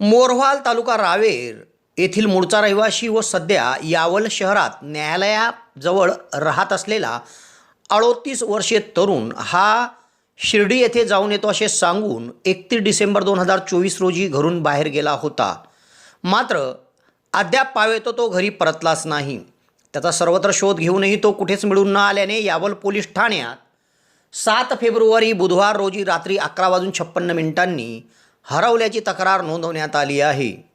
मोरवाल तालुका रावेर येथील मूळचा रहिवासी व सध्या यावल शहरात न्यायालयाजवळ राहत असलेला अडोतीस वर्षीय तरुण हा शिर्डी येथे जाऊन येतो असे सांगून एकतीस डिसेंबर दोन हजार चोवीस रोजी घरून बाहेर गेला होता. मात्र अद्याप पावेतो तो घरी परतलाच नाही. त्याचा सर्वत्र शोध घेऊनही तो कुठेच मिळून न आल्याने यावल पोलीस ठाण्यात सात फेब्रुवारी बुधवार रोजी रात्री अकरा वाजून छप्पन्न मिनिटांनी हरवल्याची तक्रार नोंदवण्यात आली आहे.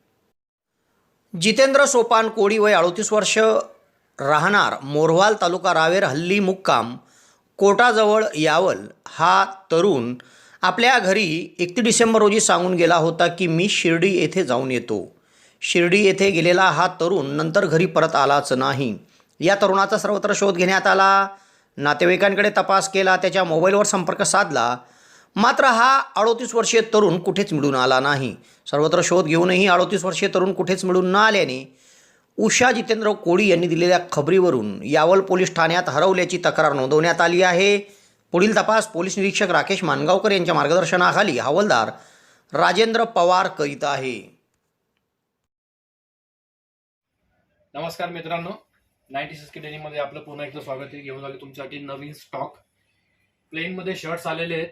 जितेंद्र सोपान कोळी वय अडोतीस वर्ष राहणार मोरवाल तालुका रावेर हल्ली मुक्काम कोटाजवळ यावल. हा तरुण आपल्या घरी एकतीस डिसेंबर रोजी सांगून गेला होता की मी शिर्डी येथे जाऊन येतो. शिर्डी येथे गेलेला हा तरुण नंतर घरी परत आलाच नाही. या तरुणाचा सर्वत्र शोध घेण्यात आला. नातेवाईकांकडे तपास केला त्याच्या मोबाईलवर संपर्क साधला. मात्र हा अडोतीस वर्षीय तरुण कुठेच मिळून आला नाही. सर्वत्र शोध घेऊनही अडोतीस वर्षीय तरुण कुठेच मिळून न आल्याने उषा जितेंद्र कोळी यांनी दिलेल्या खबरीवरून यावल पोलीस ठाण्यात हरवल्याची तक्रार नोंदवण्यात आली आहे. पुढील तपास पोलीस निरीक्षक राकेश मानगावकर यांच्या मार्गदर्शनाखाली हवालदार राजेंद्र पवार करीत आहे. नमस्कार मित्रांनो. नाईन्टी सिक्स डेनीमध्ये आपलं पुन्हा एकदा स्वागत आहे. घेऊन आले तुमच्यासाठी नवीन स्टॉक. प्लेनमध्ये शर्ट्स आलेले आहेत.